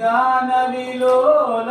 గానవిలోల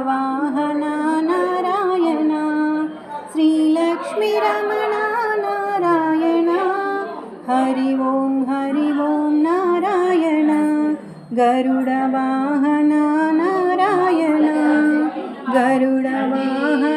गरुडवाहन Narayana श्रीलक्ष्मीरमण Narayan Hari Om Hari Om Narayana गरुडवाहन Narayana गरुडवाहन